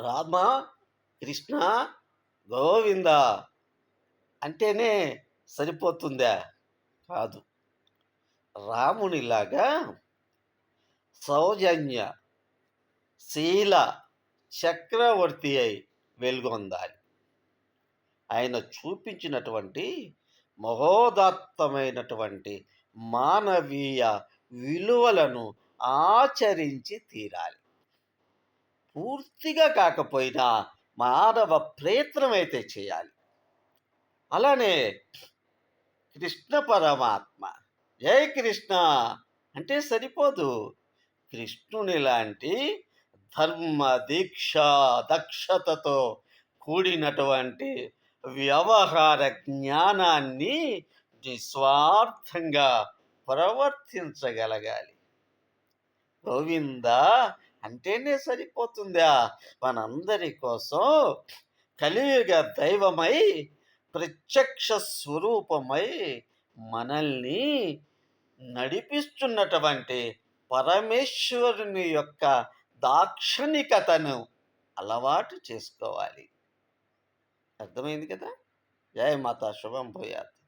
రామ కృష్ణ గోవింద అంటేనే సరిపోతుందా. కాదు. రామునిలాగా సౌజన్య శీల చక్రవర్తి అయి వెలుగొందాలి. ఆయన చూపించినటువంటి మహోదాత్తమైనటువంటి మానవీయ విలువలను ఆచరించి తీరాలి. పూర్తిగా కాకపోయినా మానవ ప్రయత్నమైతే అయితే చేయాలి. అలానే కృష్ణ పరమాత్మ జై కృష్ణ అంటే సరిపోదు. కృష్ణుని లాంటి ధర్మ దీక్ష దక్షతతో కూడినటువంటి వ్యవహార జ్ఞానాన్ని నిస్వార్థంగా ప్రవర్తించగలగాలి. గోవింద అంటేనే సరిపోతుందా? మనందరి కోసం కలియుగ దైవమై ప్రత్యక్ష స్వరూపమై మనల్ని నడిపిస్తున్నటువంటి పరమేశ్వరుని యొక్క దాక్షణికతను అలవాటు చేసుకోవాలి. అర్థమైంది కదా? జయ మాతా శుభం పోయాత్